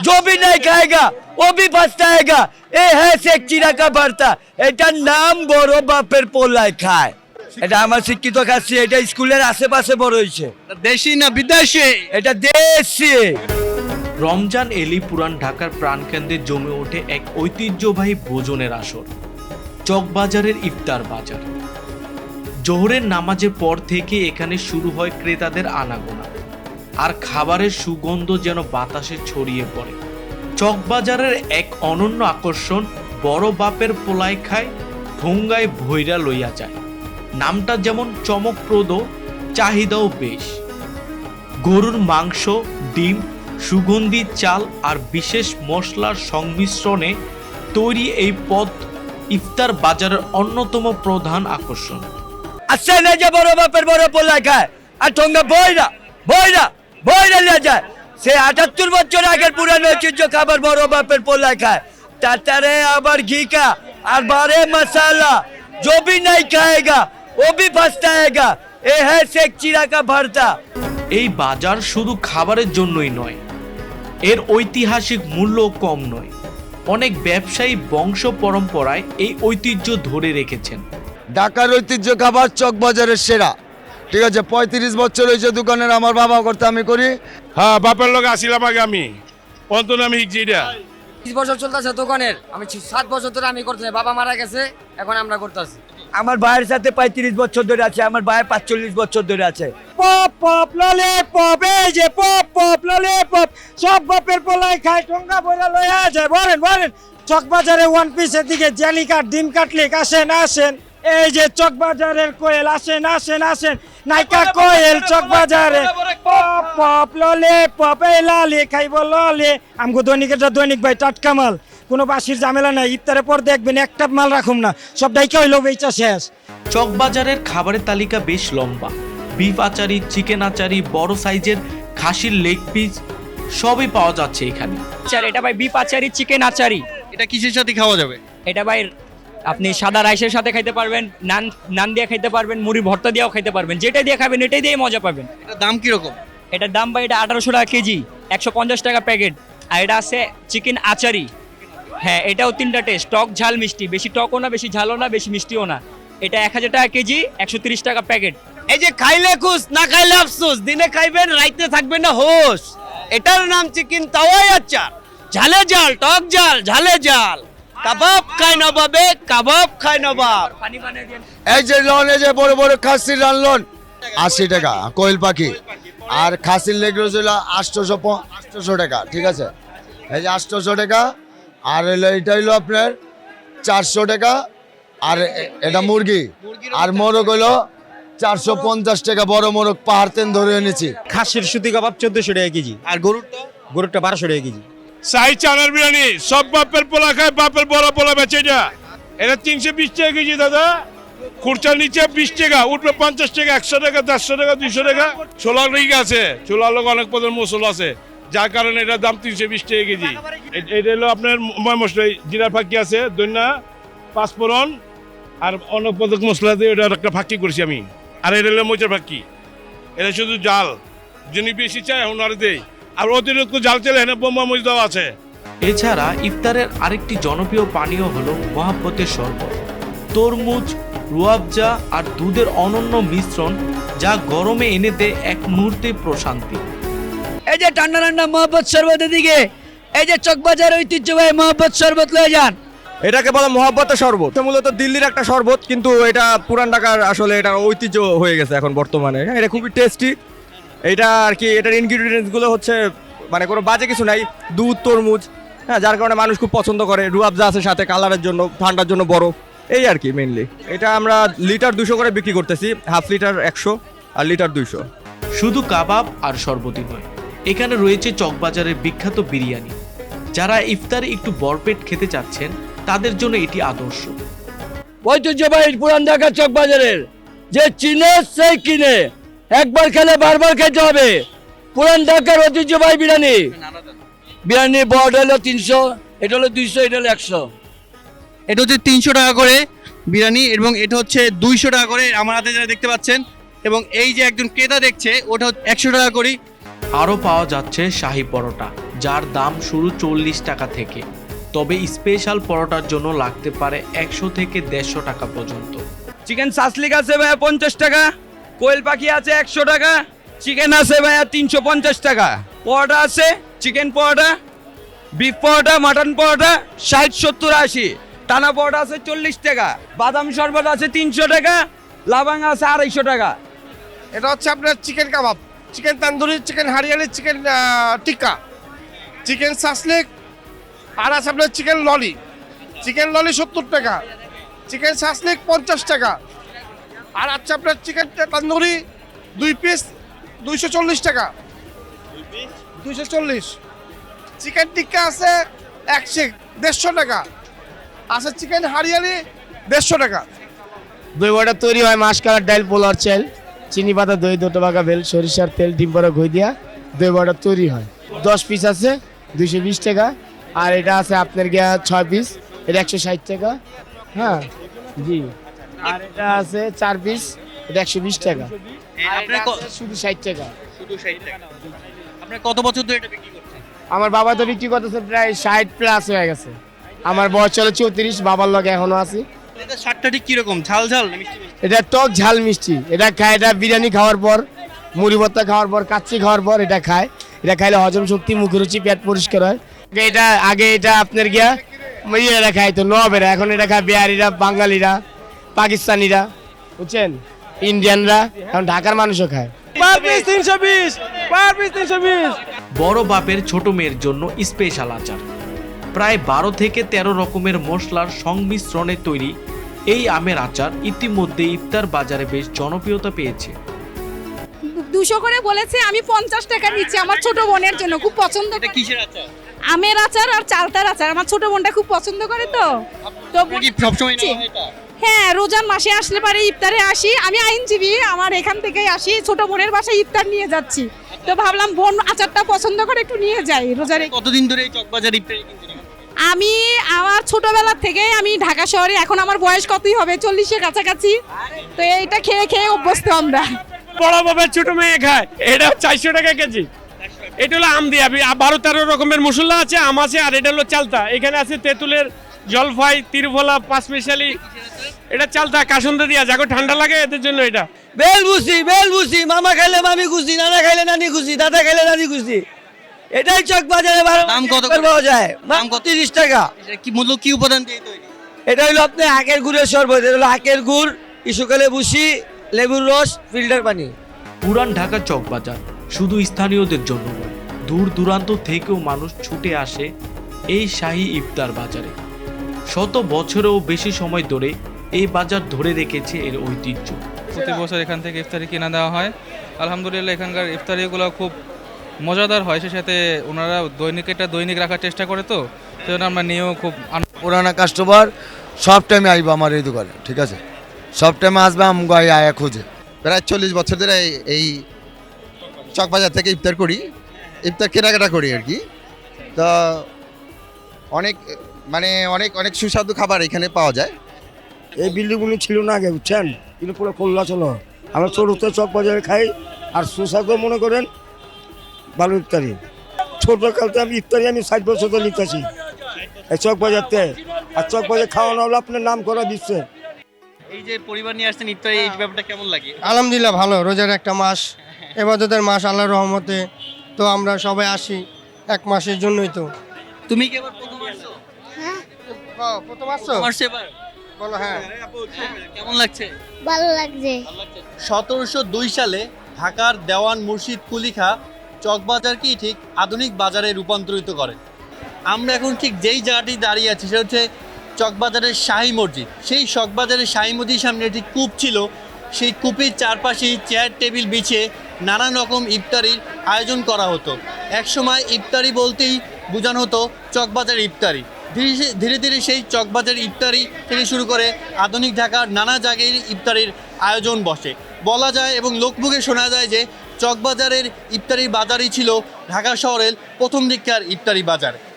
जो भी नहीं खाएगा वो भी पछताएगा এ হ্যাঁ শেখ চিরা কা বার্তা এটার নাম বড় বাপের পোলায় খায় এটা আমার শিক্ষিত কাছে এটা স্কুলের আশেপাশে বড় হয়েছে দেশি না বিদেশি এটা দেশি রমজান এলি পুরান ঢাকার প্রাণকেন্দ্রে জমে ওঠে এক ঐতিহ্যবাহী ভোজনের আসর চকবাজারের ইফতার বাজার জোহরের নামাজের পর থেকে এখানে শুরু হয় ক্রেতাদের আনাগোনা আর খাবারের সুগন্ধ যেন বাতাসে ছড়িয়ে পড়ে। চকবাজারের এক অনন্য আকর্ষণ বড় বাপের পোলায় খায় ঠোঙ্গায় ভৈরা লইয়া যায়। নামটা যেমন চমকপ্রদ, চাহিদাও বেশ। গরুর মাংস, ডিম, সুগন্ধি, চাল আর বিশেষ মশলার সংমিশ্রণে তৈরি এই পদ ইফতার বাজারের অন্যতম প্রধান আকর্ষণ। আসছে না যে বড় বাপের বড় পোলায় খায়, আর ঠোঙ্গা বইরা বইরা বইরা নিয়ে যায় সে আটাত্তর বছর আগের পুরানো ঐতিহ্য খাবার বড় বাপের পোলায় খায় তাতারে আবার ঘি কা আর বারে মশালা जो भी नहीं खाएगा वो भी पछताएगा ये है शेख चिरा का भरता এই বাজার শুধু খাবারের জন্যই নয় এর ঐতিহাসিক মূল্যও কম নয় অনেক ব্যবসায়ী বংশ পরম্পরায় এই ঐতিহ্য ধরে রেখেছেন ঢাকার ঐতিহ্য খাবার চক বাজারের সেরা ঠিক আছে পঁয়ত্রিশ বছর হয়েছে দোকানের আমার বাবা করতে আমি করি। হ্যাঁ বাপের লোক আসিলাম আগে আমি। অন্তত আমি এটা। তিরিশ বছর চলতেছে দোকানের আমি সাত বছর ধরে আমি করতেছি বাবা মারা গেছে এখন আমরা করতেছি। আমার ভাইয়ের সাথে পঁয়ত্রিশ বছর ধরে আছে আমার ভাই পাঁচচল্লিশ বছর ধরে আছে। পপ পপ ললে পপ এই যে পপ পপ ললে পপ সব বাপের পোলাই খায় ঠোঙ্গা বইলা লইয়া যায়। বলেন বলেন চকবাজারে ওয়ান পিসের দিকে জালি কাঠ ডিম কাটলিক আসেন আসেন। এই যে চকবাজারের কোয়েল আসেন আসেন আসেন। নাইকা কোয়েল চকবাজারে। পপ পপ ললে পপ এই লালে খাইব ললে। আমগো দৈনিক এটা দৈনিক ভাই টাটকা মাল। কোনো বাসির ঝামেলা নাই ইফতারের পর দেখবেন একটা মাল রাখুম না। সব ডাইকা হইল বেচা শেষ। চকবাজারের খাবারের তালিকা বেশ লম্বা। বিফ আচারি চিকেন আচারি বড় সাইজের খাসির লেগ পিস সবই পাওয়া যাচ্ছে এখানে। আচার এটা ভাই বিপ আচারি চিকেন আচারি। এটা কিসের সাথে খাওয়া যাবে? এটা ভাই আপনি সাদা রাইসের সাথে খাইতে পারবেন নান নান দিয়ে খাইতে পারবেন মুড়ি ভর্তা দিয়েও খাইতে পারবেন। যেটা দিয়ে খাবেন এটাই দিয়ে মজা পাবেন। এটা দাম কীরকম? এটার দাম ভাই এটা আঠারোশো টাকা কেজি একশো পঞ্চাশ টাকা প্যাকেট। আর এটা আছে চিকেন আচারি। হ্যাঁ এটাও তিনটা টেস্ট টক ঝাল মিষ্টি। বেশি টকও না বেশি ঝালও না বেশি মিষ্টিও না। এটা এক হাজার টাকা কেজি একশো তিরিশ টাকা প্যাকেট। এই যে খাইলে খুশ না খাইলে আফসোস দিনে খাইবেন রাইতে থাকবেন না হোস এটার নাম চিকেন তাওয়াই আচার। ঝালে জাল টক জাল ঝালে জাল কাবাব খায় নবাবে কাবাব খায় নবাব। এই যে লন এই যে বড় বড় খাসির রানলন আশি টাকা কোয়েল পাখি। আর খাসির লেগ রোজ হলো আটশোশো আটশোশো টাকা ঠিক আছে? এই যে আটশোশো টাকা আর হলো এটা হইল আপনার চারশো টাকা আর এটা মুরগি। আর মোরগ হইল চারশো পঞ্চাশ টাকা বড় মোরগ পাহাড় তেন ধরে এনেছি। খাসির সুতি কাবাব চোদ্দশো টাকা কেজি। আর গরুরটা গরুটা বারোশো টাকা কেজি। সাই চানার বিরিয়ানি, সব বাপের পোলা খায়, বাপের বড় পোলা বেচে এটা এটা তিনশো বিশ টাকা কেজি, দাদা। খুরচার নিচে বিশ টাকা, উঠবে পঞ্চাশ টাকা, একশো টাকা, দেড়শো টাকা, দুইশো টাকা। ছোলার রিগ আছে, ছোলার লোক অনেক পদের মশলা আছে। যার কারণে এটার দাম তিনশো বিশ টাকা কেজি। এটা হলো আপনার ময় মশলা জিরা ফাঁকি আছে দৈন্যা পাঁচফোড়ন, আর অনেক পদক মশলা দিয়ে ওটা একটা ফাঁকি করেছি আমি। আর এটা হলো মরিচের ফাঁকি। এটা শুধু জাল। যিনি বেশি চায় ওনারে দেই। আর অতিরিক্ত জাল চাইলে এখানে বোম্বা মরিচ দেওয়া আছে। এছাড়া ইফতারের আরেকটি জনপ্রিয় পানীয় হলো মহাব্বতের শরবত। তরমুজ রুয়াবজা আর দুধের অনন্য মিশ্রণ যা গরমে এনে দেয় এক মুহূর্তে প্রশান্তি। এই যে ঠান্ডা ঠান্ডা মহব্বত শরবতের দিকে এই যে চকবাজার ঐতিহ্যবাহী মহব্বত শরবত লয়ে যান। এটাকে বলা মহাব্বতের শরবত। এটা মূলত দিল্লির একটা শরবত কিন্তু এটা পুরান ঢাকার আসলে এটা ঐতিহ্য হয়ে গেছে এখন বর্তমানে। হ্যাঁ, এটা খুবই টেস্টি এটা আর কি এটার ইনগ্রিডিয়েন্টসগুলো হচ্ছে মানে কোনো বাজে কিছু নাই। দুধ তরমুজ হ্যাঁ যার কারণে মানুষ খুব পছন্দ করে। রুয়াবজা আছে সাথে কালারের জন্য ঠান্ডার জন্য বড়। এই আর কি মেনলি এটা আমরা লিটার দুশো করে বিক্রি করতেছি হাফ লিটার একশো আর লিটার দুইশো। শুধু কাবাব আর শরবতই নয় এখানে রয়েছে চকবাজারের বিখ্যাত বিরিয়ানি। যারা ইফতারে একটু বরপেট খেতে চাচ্ছেন তাদের জন্য এটি আদর্শ। ঐতিহ্যবাহী পুরান ঢাকা চকবাজারের যে চিনে সেই কিনে। একবার খেলে বারবার খেতে হবে। পুরান ঢাকার ঐতিহ্যবাহী বিরিয়ানি। বিরিয়ানি বড় হলো তিনশো এটা হলো দুইশো এটা হলো একশো। এটা হচ্ছে তিনশো টাকা করে বিরিয়ানি এবং এটা হচ্ছে দুইশো টাকা করে আমার হাতে যারা দেখতে পাচ্ছেন এবং এই যে একজন ক্রেতা দেখছে ওটা একশো টাকা করি। আরও পাওয়া যাচ্ছে শাহী পরোটা যার দাম শুরু চল্লিশ টাকা থেকে। তবে স্পেশাল পরোটার জন্য লাগতে পারে একশো থেকে দেড়শো টাকা পর্যন্ত। চিকেন সাসলিক আছে ভাইয়া পঞ্চাশ টাকা। কোয়েল পাখি আছে একশো টাকা, চিকেন আছে ভাইয়া তিনশো পঞ্চাশ টাকা। পরোটা আছে, chicken paratha beef paratha mutton paratha, ষাট সত্তর আশি। টানা পরোটা আছে চল্লিশ টাকা, বাদাম শরবত আছে তিনশো টাকা লাবাং আছে আড়াইশো টাকা। এটা হচ্ছে আপনার chicken kebab, chicken tandoori, chicken hariyali, chicken tikka. Chicken shashlik আর আছে আপনার চিকেন ললি। চিকেন ললি সত্তর টাকা, চিকেন সাসলিক পঞ্চাশ টাকা আর আচ্ছা আপনার চিকেন তান্দুরি দুই পিস দুইশো চল্লিশ টাকা। দুইশো চল্লিশ। চিকেন টিক্কা আছে এক একশো দেড়শো টাকা। আছে চিকেন হারিয়ালি দেড়শো টাকা। দই বড়া তৈরি হয় মাসকালার ডাল পোলার চাল চিনি পাতা দই দুটো বাগা বেল সরিষার তেল ডিম বড়া ঘই দিয়া দই বড়া তৈরি হয়। দশ পিস আছে দুইশো বিশ টাকা। আর এটা আছে আপনার গিয়া ছয় পিস এটা একশো ষাট টাকা। হ্যাঁ জি। আর এটা আছে চার পিস এটা একশো বিশ টাকা। আপনার ক- শুধু ষাট টাকা। শুধু 60 টাকা। আপনার কত বছর ধরে এটা বিক্রি করছেন? আমার বাবা তো বিক্রি করতেছে প্রায় ষাট প্লাস হয়ে গেছে। আমার বয়স চলে চৌত্রিশ বাবার লগে এখনও আছি। এটা ঠিক কীরকম? ঝাল ঝাল না মিষ্টি মিষ্টি? এটা টক ঝাল মিষ্টি। এটা খায় এটা বিরিয়ানি খাওয়ার পর মুড়ি ভর্তা খাওয়ার পর কাচ্চি খাওয়ার পর এটা খায়। এটা খাইলে হজম শক্তি মুখ রুচি পেট পরিষ্কার হয়। আগে এটা আগে এটা আপনার গিয়া ইয়েরা খাইতো নবেরা এখন এটা খায় বিহারিরা বাঙালিরা। পাকিস্তানিরা বুঝছেন? ইন্ডিয়ানরা এখন ঢাকার মানুষও খায়। বড় বাপের ছোট মেয়ের জন্য স্পেশাল আচার। প্রায় বারো থেকে তেরো রকমের মশলার সংমিশ্রণে তৈরি এই আমের আচার ইতিমধ্যে ইফতার বাজারে বেশ জনপ্রিয়তা পেয়েছে। দুশো করে বলেছে আমি পঞ্চাশ টাকা নিচ্ছি আমার ছোট বোনের জন্য খুব পছন্দ এটা করে। কিসের আচার? আমের আচার আর চালতার আচার আমার ছোট বোনটা খুব পছন্দ করে তো। তো সবসময় হয় রোজার মাসে আসলে পারে ইফতারে আসি। আমি আইনজীবী আমার এখান থেকেই আসি। ছোট বোনের বাসায় ইফতার নিয়ে যাচ্ছি। তো ভাবলাম বোন আচারটা পছন্দ করে একটু নিয়ে যাই রোজার কতদিন ধরে এই চকবাজার ইফতারি? আমি আমার ছোটবেলা থেকে আমি ঢাকা শহরে এখন আমার বয়স কতই হবে? চল্লিশের কাছাকাছি। তো এইটা খেয়ে খেয়ে অভ্যস্ত আমরা। বড় বাবার ছোট মেয়ে খায়। এটা চারশো টাকা কেজি। এটা হলো আম দিয়ে। বারো তেরো রকমের মশলা আছে আম আছে আর এটা হলো চালতা। এখানে আছে তেঁতুলের জলফাই তিরভোলা পাঁচমিশালি এটা চালতা কাসন্দ দিয়া যাকে ঠান্ডা লাগে এদের জন্য এটা। বেল বুঝি বেল বুঝি মামা খাইলে মামি খুশি নানা খাইলে নানি খুশি দাদা খাইলে দাদি খুশি। এটাই চক বাজারে দাম কত করে? পাওয়া যায়। দাম কত? তিরিশ টাকা। এটা কি মূল্য কি উপাদান দিয়ে তৈরি? এটা হলো আপনি আখের গুড়ের শরবত এটা হলো আখের গুড় ইসুকালে বুসি লেবুর রস ফিল্টার পানি। পুরান ঢাকা চকবাজার শুধু স্থানীয়দের জন্য নয় দূর দূরান্ত থেকেও মানুষ ছুটে আসে এই শাহী ইফতার বাজারে। শত বছরেও বেশি সময় ধরে এই বাজার ধরে রেখেছে এর ঐতিহ্য। প্রতি বছর এখান থেকে ইফতারি কিনা দেওয়া হয়। আলহামদুলিল্লাহ এখানকার ইফতারিগুলো খুব মজাদার হয়। সে সাথে ওনারা দৈনিক এটা দৈনিক রাখার চেষ্টা করে তো সেজন্য আমরা নিয়েও খুব পুরানা কাস্টমার সব টাইমে আইব আমার এই দোকানে ঠিক আছে? সব টাইমে আসবে আমগো আই আয়া খুঁজে। প্রায় চল্লিশ বছর ধরে এই- এই চকবাজার থেকে ইফতার করি। ইফতার কেনাকাটা করি আর কি। তো অনেক মানে অনেক অনেক সুস্বাদু খাবার এখানে পাওয়া যায়। এই বিল্ডিংগুলি ছিল না আগে বুঝছেন? কিন্তু পুরো খোলা চলো। আমরা ছোট চক বাজারে খাই আর সুস্বাদু মনে করেন ভালো ইফতারি। ছোট কালতে আমি ইফতারি আমি ষাট বছর ধরে লিখতেছি এই চক বাজারতে। আর চক বাজার খাওয়ানো হলো আপনার নাম করা দিচ্ছে। এই যে পরিবার নিয়ে আসছেন ইফতারি এই ব্যাপারটা কেমন লাগে? আলহামদুলিল্লাহ ভালো রোজার একটা মাস এবাদতের মাস আল্লাহর রহমতে। তো আমরা সবাই আসি এক মাসের জন্যই তো। তুমি কি এবার প্রথম আসছো? প্রথম আসছো? প্রথম আসছো বলো হ্যাঁ। কেমন লাগছে? ভালো লাগছে। সতেরোশো দুই সালে ঢাকার দেওয়ান মুর্শিদ কুলিখা চকবাজারকেই ঠিক আধুনিক বাজারে রূপান্তরিত করেন আমরা এখন ঠিক যেই জায়গাটি দাঁড়িয়ে আছি সেটা হচ্ছে চকবাজারের শাহী মসজিদ। সেই চকবাজারের শাহী মসজিদের সামনে একটি কূপ ছিল। সেই কূপের চারপাশেই চেয়ার টেবিল বিছিয়ে নানান রকম ইফতারির আয়োজন করা হতো। একসময় ইফতারি বলতেই বোঝানো হতো চকবাজার ইফতারি। ধীরে ধীরে- সেই চকবাজার ইফতারি থেকে শুরু করে আধুনিক ঢাকার নানা জায়গায় ইফতারির আয়োজন বসে। বলা যায় এবং লোকমুখে শোনা যায় যে চকবাজারের ইফতারি বাজারই ছিল ঢাকা শহরের প্রথম দিককার ইফতারি বাজার।